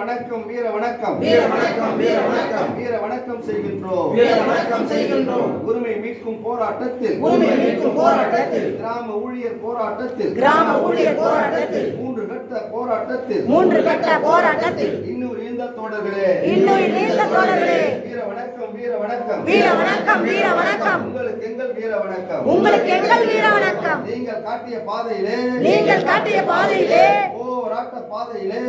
வணக்கம் வீர வணக்கம். வீர வணக்கம் வீர வணக்கம். வீர வணக்கம் செய்கின்றோம். வீர வணக்கம் செய்கின்றோம். உரிமை மீட்கும் போராட்டத்தில். உரிமை மீட்கும் போராட்டத்தில். கிராம ஊழியர் போராட்டத்தில். கிராம ஊழியர் போராட்டத்தில். மூன்று கட்ட போராட்டத்தில். மூன்று கட்ட போராட்டத்தில். இன்னொரு இந்த தோழர்களே இன்னும் நீண்ட தோழர்களே வீர வணக்கம் வீர வணக்கம். வீர வணக்கம் வீர வணக்கம். உங்களுக்கு எங்கள் வீர வணக்கம். உங்களுக்கு எங்கள் வீர வணக்கம். நீங்கள் காட்டிய பாதையிலே. நீங்கள் காட்டிய பாதையிலே. போராட்ட பாதையிலே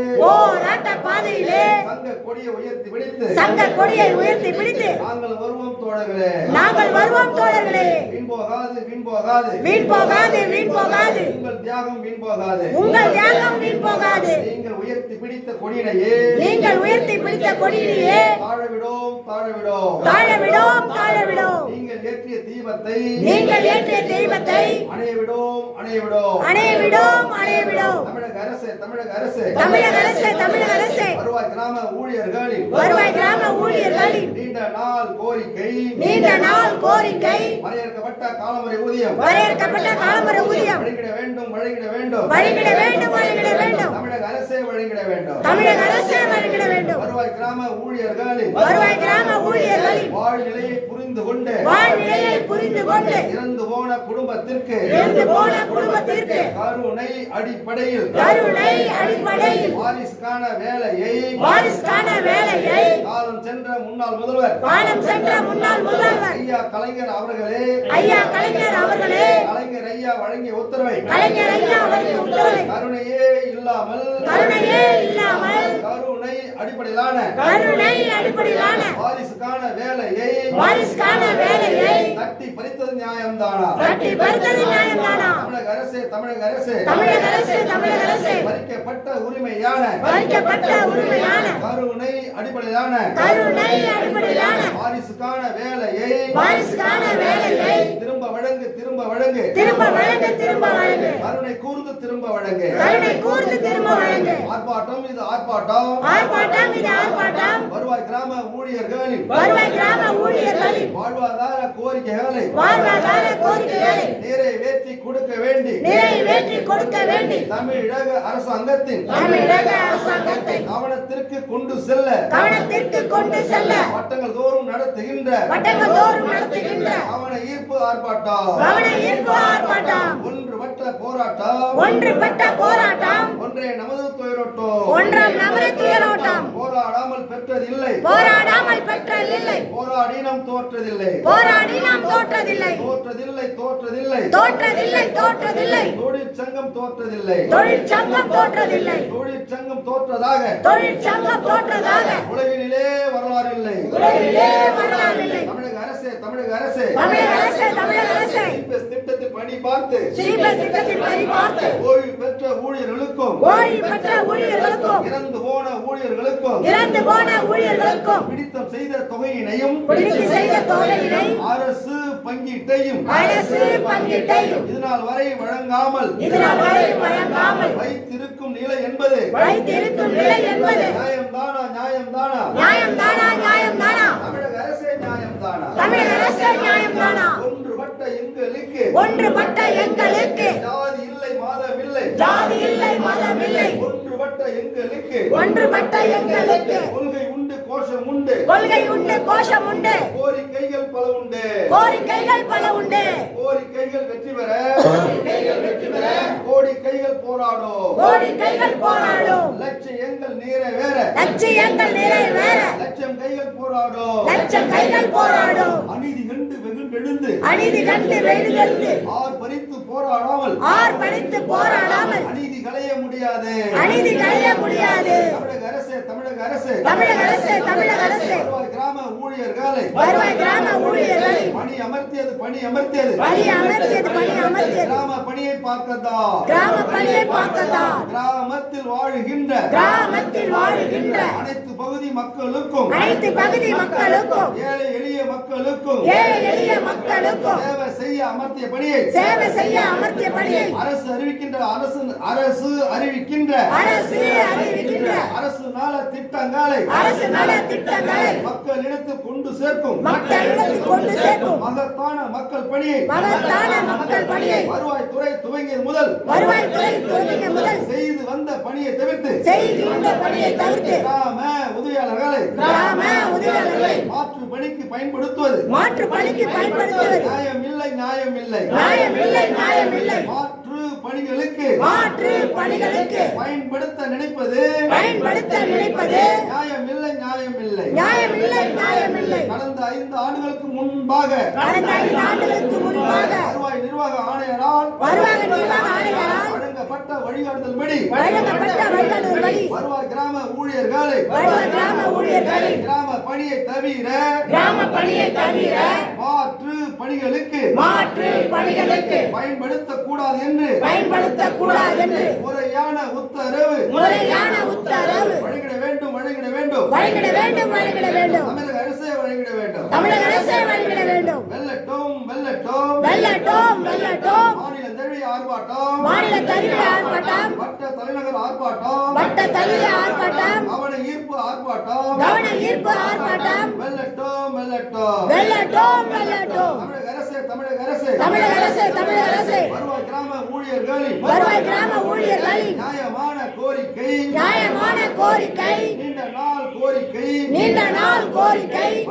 பாதையிலே சங்க கொடியை உயர்த்தி பிடித்து சங்க கொடியை உயர்த்தி பிடித்து நாங்கள் வருவோம் தோழர்களே. நாங்கள் வருவோம் தோழர்களே. வீண் போகாது வீண் போகாது. வீண் போகாது வீண் போகாது. உங்கள் தியாகம் வீண் போகாது. உங்கள் தியாகம் வீண் போகாது. நீங்கள் உயர்த்தி பிடித்த கொடியினையே நீங்கள் உயர்த்தி பிடித்த கொடியிலேயே தாழவிடோம் தாழவிடோம். தாழ விடோம் தாழ விடோம் நீங்கள் ஏற்றிய தீபத்தை நீங்கள் ஏற்றிய தெய்வத்தை அணைய விடோம் அணைய விடோம் அணைய விடோம் அணைய விடோம் தமிழக அரசு தமிழக அரசு. தமிழக அரசு தமிழக அரசு. வருவாய் கிராம ஊழியர்களின் வருவாய் கிராம ஊழியர்களின் நீண்ட நாள் கோரிக்கை. நீண்ட நாள் கோரிக்கை. வரையறுக்கப்பட்ட காலமுறை ஊதியம். வரையறுக்கப்பட்ட காலமுறை ஊதியம். வழங்கிட வேண்டும் வழங்கிட வேண்டும். வழங்கிட வேண்டும் வழங்கிட வேண்டும். தமிழக அரசே வழங்கிட வேண்டும். தமிழக அரசே வழங்கிட வேண்டும். வருவாய் கிராம ஊழியர்களின் வருவாய் கிராம வாழ்நிலையை புரிந்து கொண்டு வாழ்நிலையை புரிந்து கொண்டு இறந்து போன குடும்பத்திற்கு இறந்து போன குடும்பத்திற்கு கருணை அடிப்படையில் கருணை அடிப்படையில் வாரிசுக்கான வேலையை வாரிசுக்கான வேலையை காலம் சென்ற முன்னாள் முதல்வர் காலம் சென்ற முன்னாள் முதல்வர் ஐயா கலைஞர் அவர்களே ஐயா கலைஞர் அவர்களே கலைஞர் ஐயா வழங்கிய உத்தரவை கலைஞர் ஐயா அவர்களின் உத்தரவை கருணையே இல்லாமல் கருணையே இல்லாமல் கருணை அடிப்படையிலான கருணை அடிப்படையிலான வாரிசுக்கான வேலையை வாரிசுக்கான வேலையை தட்டி பறித்தது நியாயம்தானா? கட்டி பறித்தது நியாயம்தானா? தமிழக அரசு தமிழக அரசு. தமிழக அரசு தமிழக அரசு. பறிக்கப்பட்ட உரிமையான பறிக்கப்பட்ட உரிமையான கருணை அடிப்படையிலான கருணை அடிப்படையிலான வாரிசுக்கான வேலையை வாரிசுக்கான வேலையை திரும்ப வழங்கு திரும்ப வழங்கு. திரும்ப வழங்கு திரும்ப வழங்கு. கருணை கூர்ந்து திரும்ப வழங்கு. கருணை கூர்ந்து திரும்ப வழங்கு. ஆர்ப்பாட்டம் இது ஆர்ப்பாட்டம். ஆர்ப்பாட்டம் இது ஆர்ப்பாட்டம். வருவாய் கிராம ஊழியர்களின் வருவாய் கிராம ஊழியர்களின் வாழ்வாதார கோரிக்கைகளை. வாழ்வாதார கோரிக்கைகளை. நிறைவேற்றி கொடுக்க வேண்டி. நிறைவேற்றி கொடுக்க வேண்டி. தமிழக அரசாங்கத்தின் தமிழக அரசாங்கத்தை கவனத்திற்கு கொண்டு செல்ல. கவனத்திற்கு கொண்டு செல்ல. வட்டங்கள் தோறும் நடத்துகின்ற. வட்டங்கள் தோறும் நடத்துகின்ற. கவன ஈர்ப்பு ஆர்ப்பாட்டம். கவன ஈர்ப்பு ஆர்ப்பாட்டம் ஒன்று வட்ட போராட்டம். ஒன்றுபட்ட போராட்டம். ஒன்றே நமது துயரோட்டம். ஒன்றாம் நபர துயரோட்டம். போராடாமல் பெற்றதில்லை. போராடாமல் பெற்றதில்லை. போராடி நாம் தோற்றதில்லை. போராடி நாம் தோற்றதில்லை. தோற்றதில்லை தோற்றதில்லை. தோற்றதில்லை தோற்றதில்லை. தொழிற்சங்கம் தோற்றதில்லை. தொழிற்சங்கம் தோற்றதில்லை. தொழிற்சங்கம் தோற்றதாக. தொழிற்சங்கம் தோற்றதாக. உலகினிலே வரலாறு இல்லை. உலகிலே வரலாறில்லை தமிழக அரசு தமிழக அரசு. தமிழக அரசு தமிழக அரசு. சிபிஎஸ் திட்டத்தில் பணி பார்த்து. திட்டத்தில் பணி பார்த்து. ஓய்வு பெற்ற ஊழியர்களுக்கும். ஓய்வு பெற்ற ஊழியர்களுக்கும். இறந்து போன ஊழியர்களுக்கும். இறந்து போன ஊழியர்களுக்கும். பிடித்தம் செய்த தொகையினையும். பிடித்து செய்த தொகையினை. அரசு பங்கீட்டையும். அரசு பங்கீட்டையும். இதனால் வரை வழங்காமல். இதனால் வைத்திருக்கும் நிலை என்பது வைத்திருக்கும் நிலை என்பது நியாயம்தானா நியாயம்தானா? நியாயம்தானா நியாயம்தானா? தமிழக அரசே நியாயம்தானா? தமிழக அரசு நியாயம்தானா? ஒன்றுபட்ட எங்களுக்கு ஒன்றுபட்ட எங்களுக்கு ஜாதி இல்லை மாதம் இல்லை. ஜாதி இல்லை மதம் இல்லை. ஒன்றுபட்ட எங்களுக்கு ஒன்றுபட்ட எங்களுக்கு கொள்கை கோஷம் உண்டு கொள்கை உண்டு கோஷம் உண்டு கோரிக்கைகள் பல உண்டு. கோரிக்கைகள் பல உண்டு. கோரிக்கைகள் வெற்றி பெற. கோரிக்கைகள் போராடும். கோரிக்கைகள் போராடும். லட்சியங்கள் நிறைவேற. லட்சியங்கள் நிறைவேற. லட்சம் கைகள் போராடும். லட்சம் கைகள் போராடும். அநீதி கண்டு வெகுண்டெழுந்து அநீதி கண்டு வெகுதெழுந்து ஆர் பறித்து போராடாமல். ஆர் படித்து போராடாமல். அநீதி களைய முடியாது. அநீதி களைய முடியாது. தமிழக அரசு தமிழக அரசு. தமிழக அரசு. தமிழக அரசு. கிராம ஊழியர்களை வருவாய் கிராம ஊழியர்களை பணி அமர்த்தியது பணி அமர்த்தியது. பணி அமர்த்தியது பணி அமர்த்தியது. கிராம பணியை பார்க்கதா கிராம பணியை பார்க்கத்தான் கிராமத்தில் வாழுகின்ற கிராமத்தில் வாழுகின்ற அனைத்து மக்களுக்கும் அனைத்து பகுதி மக்களுக்கும் ஏழை எளிய மக்களுக்கும் ஏழை எளிய மக்களுக்கும் சேவை செய்ய அமர்த்திய பணியை சேவை செய்ய அமர்த்திய பணியை அரசு அறிவிக்கின்ற அரசு அரசு அறிவிக்கின்ற அரசு அறிவிக்கின்ற அரசு நல திட்டங்களை அரசு நல திட்டங்களை மக்களிடத்தில் கொண்டு சேர்க்கும் மக்களிடத்தில் கொண்டு சேர்க்கும் மகத்தான மக்கள் பணியை மகத்தான மக்கள் பணியை வருவாய் துறை துவங்கியது முதல் வருவாய்த்துறை துவங்கிய முதல் செய்து வந்த பணியை தவிர்த்து செய்கின்ற பணியை தவிர்த்து கிராம உதவியாளர்களை கிராம உதவியாளர்களை மாற்று பணிக்கு பயன்படுத்துவது. மாற்று பணிக்கு பயன்படுத்துவது. நியாயம் இல்லை நியாயம் இல்லை நியாயமில்லை நியாயமில்லை. மாற்று பணிகளுக்கு மாற்று பணிகளுக்கு பயன்படுத்த நினைப்பது. பயன்படுத்த நினைப்பது. நியாயம் இல்லை நியாயம் இல்லை நியாயமில்லை நியாயமில்லை. கடந்த ஐந்து ஆண்டுகளுக்கு முன்பாக கடந்த ஐந்து ஆண்டுகளுக்கு முன்பாக வருவாய் நிர்வாக ஆணையரால் வருவாங்க நிர்வாக ஆணையரால் வழங்கப்பட்ட வழிகாட்டுதல்படி வழங்கப்பட்ட வழிகாட்டுதல்படி வருவாய் கிராம ஊழியர்களை. வருவாய் கிராம ஊழியர்களை. கிராம பணியை தவிர. கிராம பணியை தவிர. மாற்று பணிகளுக்கு. மாற்று பணிகளுக்கு. பயன்படுத்தக் கூடாது என்று. பயன்படுத்தக் கூடாது என்று முறையான உத்தரவு. முறையான உத்தரவு. வழங்கிட வேண்டும் வழங்கிட வேண்டும். வழங்கிட வேண்டும் வழங்கிட வேண்டும். தமிழக அரசே வழங்கிட வேண்டும். தமிழக அரசே வழங்கிட வேண்டும். வெல்லட்டும் வெல்லட்டும். வெல்லட்டும் வெல்லட்டும். மாநில தழுவிய ஆர்ப்பாட்டம். மாநில தருவிய ஆர்ப்பாட்டம். வட்ட தலைநகர் ஆர்ப்பாட்டம். வட்ட தருவிய ஆர்ப்பாட்டம். கவன ஈர்ப்பு ஆர்ப்பாட்டம். கவன ஈர்ப்பு ஆர்ப்பாட்டம். வெல்லட்டும் வெல்லட்டும். வெல்லட்டும் வெல்லட்டும். தமிழக அரசே தமிழக அரசே. தமிழக அரசே தமிழக அரசே. வருவாய் கிராம ஊழியர்களின் வருவாய் கிராம ஊழியர்களின் நியாயமான கோரிக்கை. நியாயமான கோரிக்கை. நீண்ட நாள் கோரிக்கை. நீண்ட நாள் கோரிக்கை.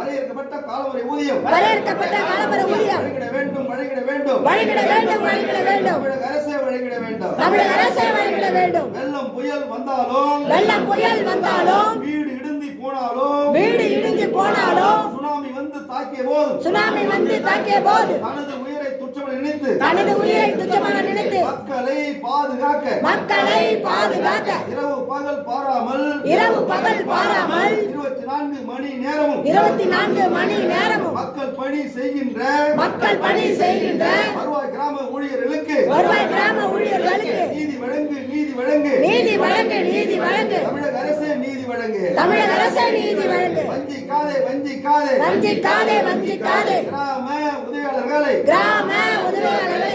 வரையறுக்கப்பட்ட காலமுறை ஊதியம். வரையறுக்கப்பட்ட காலம்பர ஊதியம். வழங்கிட வேண்டும் வழங்கிட வேண்டும். வழங்கிட வேண்டும் வழங்கிட வேண்டும். தமிழக அரசே வழங்கிட வேண்டும். தமிழக அரசே வழங்கிட வேண்டும். வெள்ளம் புயல் வந்தாலும் வெள்ளம் புயல் வந்தாலும் வீடு இடிந்து போனாலும் வீடு இடிஞ்சு போனாலும் சுனாமி வந்து தாக்கிய போதும் சுனாமி வந்து தாக்கிய போது தனது உயிரை துச்சமென நினைத்து தனது உயிரை துச்சமாக மக்களை பாதுகாக்க. மக்களை பாதுகாக்க. இரவு பகல் பாராமல். இரவு பகல் பாராமல். இருபத்தி நான்கு மணி நேரமும். இருபத்தி நான்கு மணி நேரமும். மக்கள் பணி செய்கின்ற. மக்கள் பணி செய்கின்ற. வருவாய் கிராம ஊழியர்களுக்கு. வருவாய் கிராம ஊழியர்களுக்கு. நீதி வழங்கு நீதி வழங்கு. நீதி வழங்கு நீதி வழங்கு. தமிழக அரசே நீதி வழங்கு. தமிழக அரசே நீதி வழங்கு. வஞ்சிக்காதே வஞ்சிக்காதே. வஞ்சிக்காதே வஞ்சிக்காதே. கிராம உதவியாளர்களை. கிராம உதவியாளர்களை.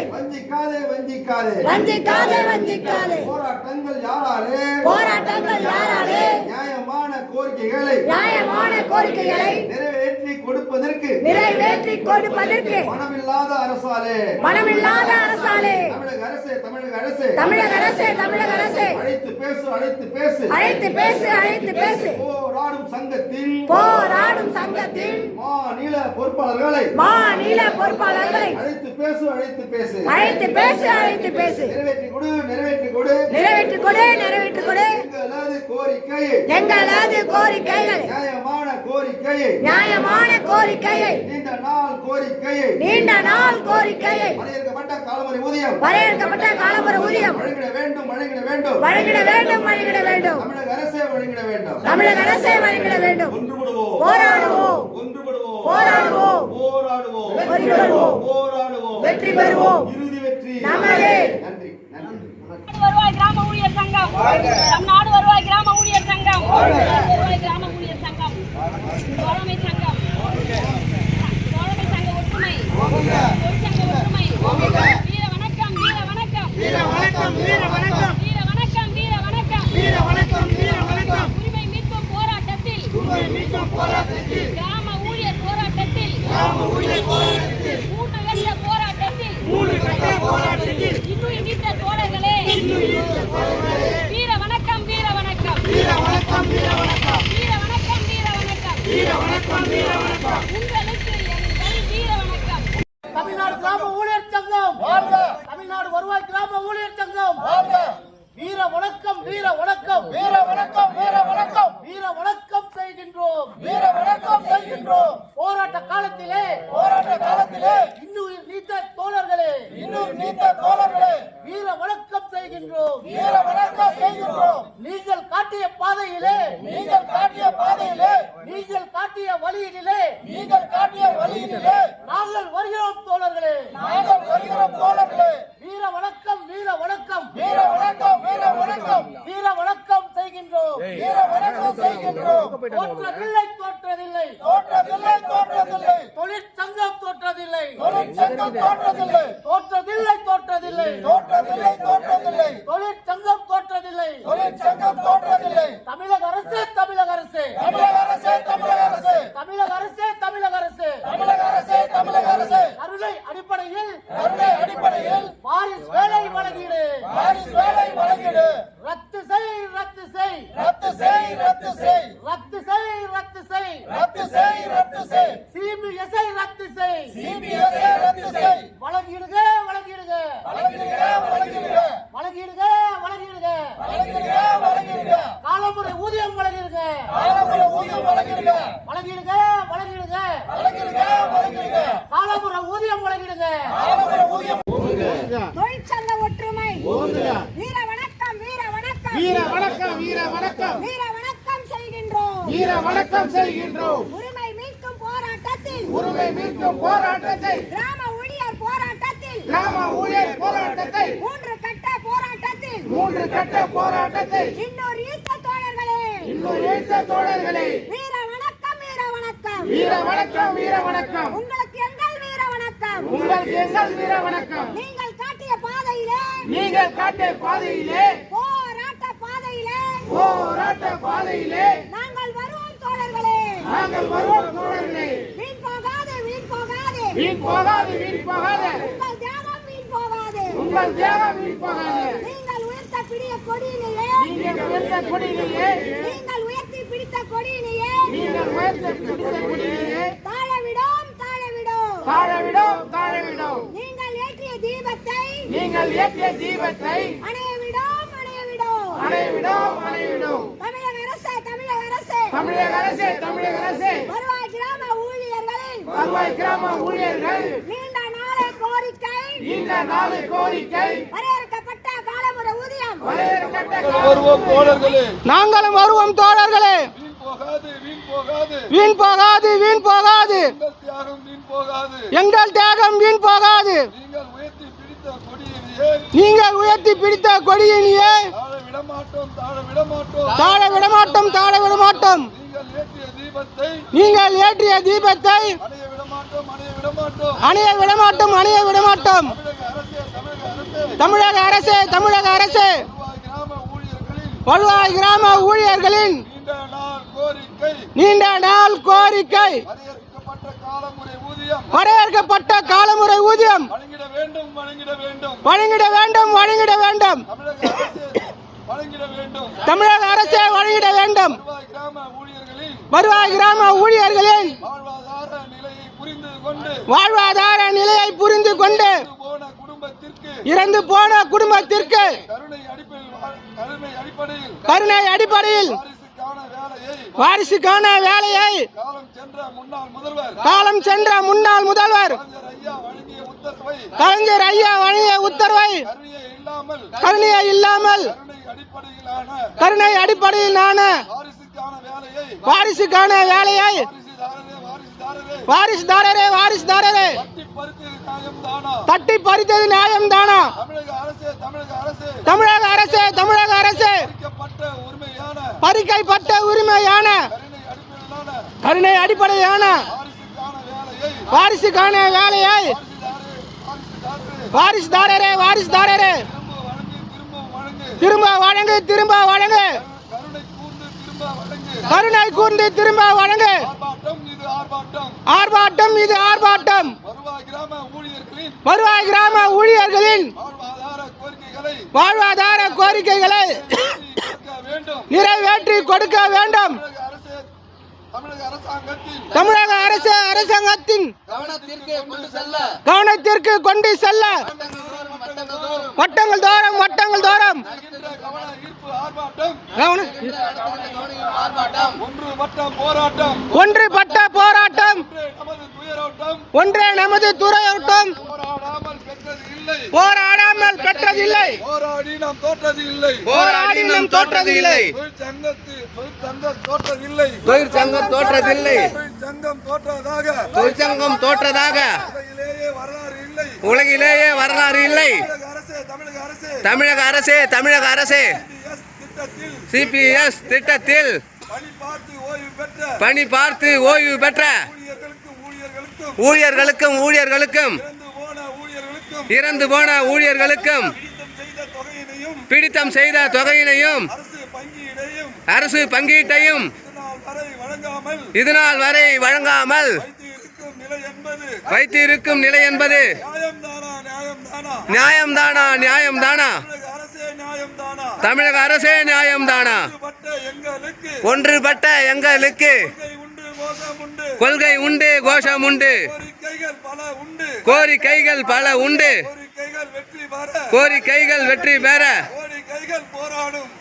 வஞ்சிக்காதே வஞ்சிக்காதே. வஞ்சிக்காதே வஞ்சிக்காதே. போராட்டங்கள் யாராலே? போராட்டங்கள் யாராலே? நியாயமான கோரிக்கைகளை நியாயமான கோரிக்கைகளை நிறைவேற்றி கொடுப்பதற்கு நிறைவேற்றி கொடுப்பதற்கு பணமில்லாத அரசாலே. மனமில்லாத அரசாலே. தமிழக அரசே தமிழக அரசே. தமிழக அரசே தமிழக அரசே. அழைத்து பேசு அழைத்து பேசு. அழைத்து பேசு அழைத்து பேசு. போராடும் சங்கத்தின் போராடும் சங்கத்தின் மாநில பொறுப்பாளர்களை மாநில பொறுப்பாளர்களை அழைத்து பேசு அழைத்து பேசு. அழைத்து பேசு அழைத்து பேசு. நிறைவேற்றி கொடு நிறைவேற்றி கொடு. நிறைவேற்றி கொடு நிறைவேற்றி கொடு. எங்களது கோரிக்கையை எங்களது கோரிக்கைகளை நியாயமான கோரிக்கையை. நியாயமான கோரிக்கையை. நீண்ட நாள் கோரிக்கையை. நீண்ட நாள் கோரிக்கையை. வரையறுக்கப்பட்ட காலமுறை ஊதியம். வரையறுக்கப்பட்ட காலம்பர ஊதியம். வழங்கிட வேண்டும் வழங்கிட வேண்டும். வழங்கிட வேண்டும் வழங்கிட வேண்டும். தமிழக அரசே வழங்கிட வேண்டும். தமிழக அரசே வழங்கிட வேண்டும். ஒன்றுபடுவோம். போராடுவோம். ஒன்றுபடுவோம். போராடுவோம். போராடுவோம். வெற்றி பெறுவோம். போராடுவோம். வெற்றி பெறுவோம். இறுதி வெற்றி. நமதே. நன்றி நன்றி. வருவாய் கிராம ஊழியர் சங்கம். தமிழ்நாடு வருவாய் கிராம ஊழியர் சங்கம். தமிழ்நாடு கிராம ஊழியர் சங்கம். தமிழ்நாடு வருவாய் கிராம ஊழியர் சங்கம். வீர வணக்கம் வீர வணக்கம். வீர வணக்கம் வீர வணக்கம். வீர வணக்கம். செய்கின்றோம். வீர வணக்கம் செய்கின்றோம். போராட்ட காலத்திலே போராட்ட காலத்திலே இன்னும் நீத்த தோழர்களே இன்னும் நீத்த தோழர்களே வீர வணக்கம் செய்கின்றோம். வீர வணக்கம் செய்கின்றோம். நீங்கள் காட்டிய பாதையிலே நீங்கள் காட்டிய பாதையிலே நீங்கள் காட்டிய வழியினிலே நீங்கள் காட்டிய வழியினிலே நாங்கள் வருகிறோம் தோழர்களே நாங்கள் வருகிறோம் தோழர்களே வீர வணக்கம் வீர வணக்கம் வீர வணக்கம் வீர வணக்கம் வீர வணக்கம் செய்கின்றோம் வீர வணக்கம் செய்கின்றோம் தோற்றதில்லை தோற்றதில்லை தோற்றதில்லை தோற்றதில்லை தொழிற்சங்கம் தோற்றதில்லை தொழிற்சங்கம் தோற்றதில்லை தோற்றதில்லை தோற்றதில்லை தோற்றதில்லை தோற்றதில்லை தொழிற்சங்கம் தோற்றதில்லை தொழிற்சங்கம் தோற்றதில்லை தமிழக அரசு தமிழக அரசு தமிழக அரசே தமிழக அரசே தமிழக அரசு தமிழக அரசு தமிழக அரசே தமிழக அரசே கருணை அடிப்படையில் கருணை அடிப்படையில் வாரிஸ் வேலை வழங்கீடு. வாரிசு வேலை வழங்கிடு. ரத்து செய் ரத்து செய். ரத்து செய் ரத்து செய். ரத்து செய் ரத்து செய். ரத்து செய் ரத்து செய். சிபிஎஸ்ஐ ரத்து செய். சிபிஎஸ்ஐ தொழிற்சங்க ஒற்றுமை. வீர வணக்கம் வீர வணக்கம். வீர வணக்கம் வீர வணக்கம். வீர வணக்கம் செய்கின்றோம். வீர வணக்கம் செய்கின்றோம். உரிமை மீட்கும் போராட்டத்தில். உரிமை மீட்கும் போராட்டத்தை. கிராம ஊழியர் போராட்டத்தில். கிராம ஊழியர் போராட்டத்தை. மூன்று கட்ட போராட்டத்தில். மூன்று கட்ட போராட்டத்தை. இன்னொரு ஈர்த்த தோழர்களே. இன்னும் எழுத்த தோழர்களே. வீர வணக்கம் வீர வணக்கம். வீர வணக்கம் வீர வணக்கம். உங்களுக்கு எங்கள் வீர வணக்கம். உங்களுக்கு எங்கள் வீர வணக்கம். நீங்கள் நீங்கள் காட்டிய பாதையிலே போராட்ட பாதையிலே போராட்ட பாதையிலே நாங்கள் வருவோம் தோழர்களே. நாங்கள் வருவோம் தோழர்களே. வீண் போகாது வீண் போகாது. வீண் போகாது வீண் போகாது. உங்கள் தியாகம் வீண் போகாது. உங்கள் தியாகம் வீண் போகாது. நீங்கள் உயர்த்த பிடிய கொடியிலேயே. நீங்கள் உயர்த்த கொடியிலேயே. நீங்கள் உயர்த்தி பிடித்த கொடியிலேயே. நீங்கள் உயர்த்த பிடித்த கொடியிலேயே. தாழவிடும் தாழவிடும் தாழவிடும் தாழவிடும் நீங்கள் ஏற்றிய தீபத்தை நீங்கள் ஏற்றிய தீபத்தை அணையவிடும் அணையவிடும். அணைவிடும் அணைவிடும் தமிழக அரசு தமிழக அரசு. தமிழக அரசே தமிழக அரசே. வருவாய் கிராம ஊழியர்களின் வருவாய் கிராம ஊழியர்கள் நீண்ட நாளை கோரிக்கை. இந்த நாலு கோரிக்கை. வரையறுக்கப்பட்ட காலமுறை ஊதியம். வரையறுக்கப்பட்ட வருவோம் தோழர்களே நாங்களும் வருவோம் தோழர்களே. வீண் போகாது வீண் போகாது. எங்கள் தியாகம் வீண் போகாது. எங்கள் தியாகம் வீண் போகாது. நீங்கள் நீங்கள் உயர்த்தி பிடித்த கொடியினியே தாழ விடமாட்டோம் தாழ விடமாட்டோம். நீங்கள் ஏற்றிய தீபத்தை அணைய விடமாட்டோம் அணைய விடமாட்டோம். தமிழக அரசு தமிழக அரசு. வருவாய் கிராம ஊழியர்களின் நீண்ட நாள் கோரிக்கை. வரையறுக்கப்பட்ட காலமுறை ஊதியம் வழங்கிட வேண்டும் வழங்கிட வேண்டும். தமிழக அரசே வழங்கிட வேண்டும். வருவாய் கிராம ஊழியர்களின் வாழ்வாதார நிலையை புரிந்து கொண்டு இறந்து போன குடும்பத்திற்கு கருணை அடிப்படையில் வாரிசுக்கான வேலையை காலம் சென்ற முன்னாள் முதல்வர் கலைஞர் ஐயா வழங்கிய உத்தரவை கருணையை இல்லாமல் கருணை அடிப்படையிலான வாரிசுக்கான வேலையை வாரிசுதாரரே வாரிசுதாரரே. தட்டி பறித்தது நியாயம் தானா? தமிழக அரசு தமிழக அரசு. பறிக்கை பறிக்கப்பட்ட உரிமையான கருணை அடிப்படையான வாரிசுக்கான வேலையை வாரிசுதாரரே வாரிசுதாரரே. திரும்ப வழங்கு திரும்ப வழங்கு. கருணை கூர்ந்து திரும்ப வழங்கு. ஆர்ப்பாட்டம். இது ஆர்ப்பாட்டம். வருவாய் கிராம ஊழியர்களின் வாழ்வாதார கோரிக்கைகளை நிறைவேற்றி கொடுக்க வேண்டும். தமிழக அரசு அரசாங்கத்தின் கவனத்திற்கு கொண்டு செல்ல. வட்டங்கள் தோறும் வட்டங்கள் தோறும். ஒன்று பட்ட போராட்டம். ஒன்றே நமது துறையோட்டம். போராடாமல் பெற்றது இல்லை. போராடி நாம் தோற்றது இல்லை. போராடி நாம் தோற்றது இல்லை. தொழிற்சங்கம் தோற்றதில்லை தொழிற்சங்கம் தோற்றதாக. தொழிற்சங்கம் தோற்றதாக. உலகிலேயே வரலாறு இல்லை. தமிழக அரசு தமிழக அரசு. சிபிஎஸ் திட்டத்தில் பணி பார்த்து ஓய்வு பெற்ற ஊழியர்களுக்கும் ஊழியர்களுக்கும் இறந்து போன ஊழியர்களுக்கும் பிடித்தம் செய்த தொகையினையும் அரசு பங்கீட்டையும் இதுநாள் வரை வழங்காமல் வைத்து இருக்கும் நிலை என்பது வைத்திருக்கும் நிலை என்பது நியாயம்தானா? நியாயம்தானா? தமிழக அரசே நியாயம்தானா? ஒன்றுபட்ட எங்களுக்கு கொள்கை உண்டு கோஷம் உண்டு. கோரிக்கைகள் பல உண்டு. கோரிக்கைகள் வெற்றி பெற.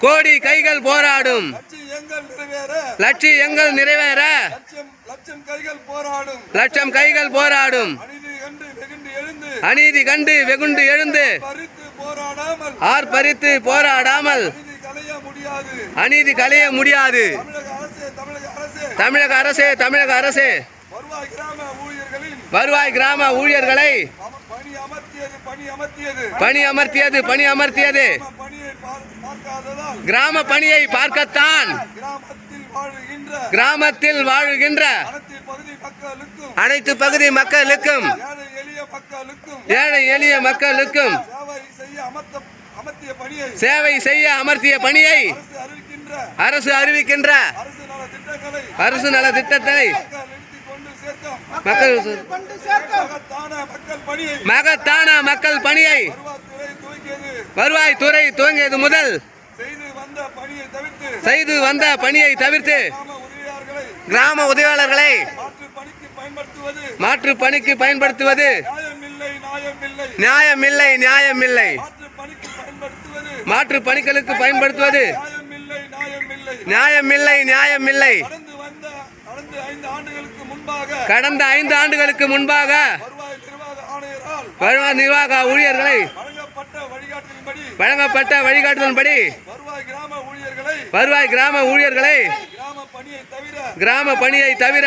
கோடி கைகள் போராடும். லட்சியங்கள் நிறைவேற. லட்சம் கைகள் போராடும். அநீதி கண்டு வெகுண்டு எழுந்து. ஆர்ப்பரித்து போராடாமல். அநீதி களைய முடியாது. தமிழக அரசே தமிழக அரசே. வருவாய் கிராம ஊழியர்களை பணி அமர்த்தியது பணி அமர்த்தியது. கிராம பணியை பார்க்கத்தான். கிராமத்தில் வாழுகின்ற கிராமத்தில் வாழுகின்ற அனைத்து பகுதி மக்களுக்கும் ஏழை எளிய மக்களுக்கும் சேவை செய்ய அமர்த்த அமர்த்திய பணியை சேவை செய்ய அமர்த்திய பணியை அரசு அறிவிக்கின்ற அரசு அறிவிக்கின்ற அரசு நல திட்டங்களை அரசு நல திட்டத்தை மக்கள் மகத்தான மக்கள் பணியை மகத்தான மக்கள் பணியை வருவாய்த்துறை துவக்கியது வருவாய் துறை துவங்கியது முதல் செய்து வந்த பணியை தவிர்த்து கிராம உதவியாளர்களை மாற்று பணிக்கு பயன்படுத்துவது நியாயமில்லை நியாயமில்லை. மாற்று பணிகளுக்கு பயன்படுத்துவது நியாயமில்லை நியாயமில்லை. கடந்து ஐந்து ஆண்டுகளுக்கு முன்பாக வருவாய் நிர்வாக ஊழியர்களை வழங்கப்பட்ட வழிகாட்டுதல்படி வருவாய் கிராம ஊழியர்களை கிராம பணியை தவிர